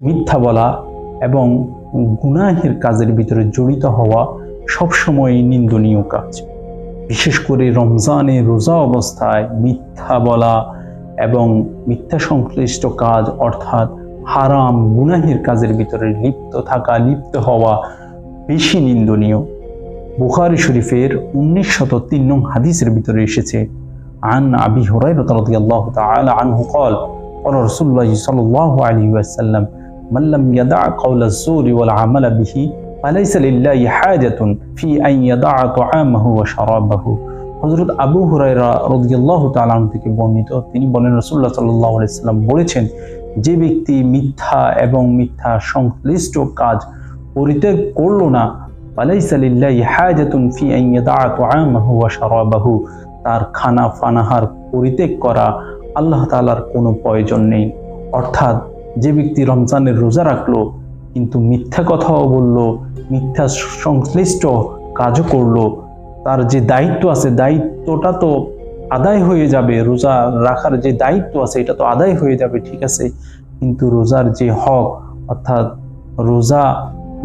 মিথ্যা বলা এবং গুনাহের কাজের ভিতরে জড়িত হওয়া সবসময় নিন্দনীয় কাজ। বিশেষ করে রমজানে রোজা অবস্থায় মিথ্যা বলা এবং মিথ্যা সংশ্লিষ্ট কাজ অর্থাৎ হারাম গুনাহের কাজের ভিতরে লিপ্ত থাকা, লিপ্ত হওয়া বেশি নিন্দনীয়। বুখারি শরীফের উনিশ শত তিন নং হাদিসের ভিতরে এসেছে, আন আবি হরাই রতাল আল্লাহ তাল আনহ কল কল রসুল্লাহ সাল আলী ওয়াসাল্লাম ইয়াদা ফি আবু থেকে বর্ণিত, তিনি বলেন, রাসূলুল্লাহ সাল্লাম বলেছেন, যে ব্যক্তি মিথ্যা এবং মিথ্যা সংশ্লিষ্ট কাজ পরিত্যাগ করল না আলাইসালিল্লাহি হাজাতুন ফি আন ইয়াদা তুআমাহু তার খানা ফানাহার পরিত্যাগ করা আল্লাহ তালার কোনো প্রয়োজন নেই। অর্থাৎ যে ব্যক্তি রমজানের রোজা রাখল, কিন্তু মিথ্যা কথাও বলল, মিথ্যা সংশ্লিষ্ট কাজও করল, তার যে দায়িত্ব আছে, দায়িত্বটা তো আদায় হয়ে যাবে, রোজা রাখার যে দায়িত্ব আছে, এটা তো আদায় হয়ে যাবে, ঠিক আছে? কিন্তু রোজার যে হক, অর্থাৎ রোজা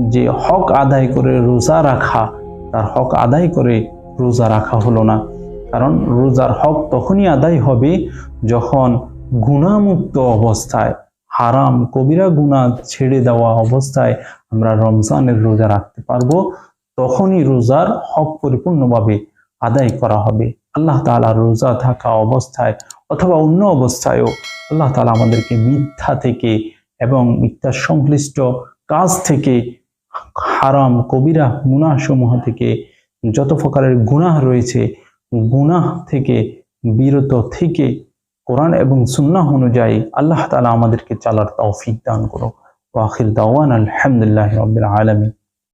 যে হক আদায় করে রোজা রাখা, তার হক আদায় করে রোজা রাখা হলো না। কারণ রোজার হক তখনই আদায় হবে যখন গুণামুক্ত অবস্থায় হারাম কবিরা গুণা ছেড়ে দেওয়া অবস্থায় আমরা রমজানের রোজা রাখতে পারব, তখনই রোজার হক পরিপূর্ণভাবে আদায় করা হবে। আল্লাহ তালা রোজা থাকা অবস্থায় অথবা অন্য অবস্থায়ও আল্লাহ তালা আমাদেরকে মিথ্যা থেকে এবং মিথ্যা সংশ্লিষ্ট কাজ থেকে, হারাম কবিরা গুনাহ সমূহ থেকে, যত প্রকারের গুনাহ রয়েছে, গুনাহ থেকে, বিরত থেকে কোরআন এবং সুন্নাহ অনুযায়ী আল্লাহ তালা আমাদেরকে চালার তৌফিক দান করুক। ওয়াখির দাওয়ান আলহামদুলিল্লাহ রবিল আলমী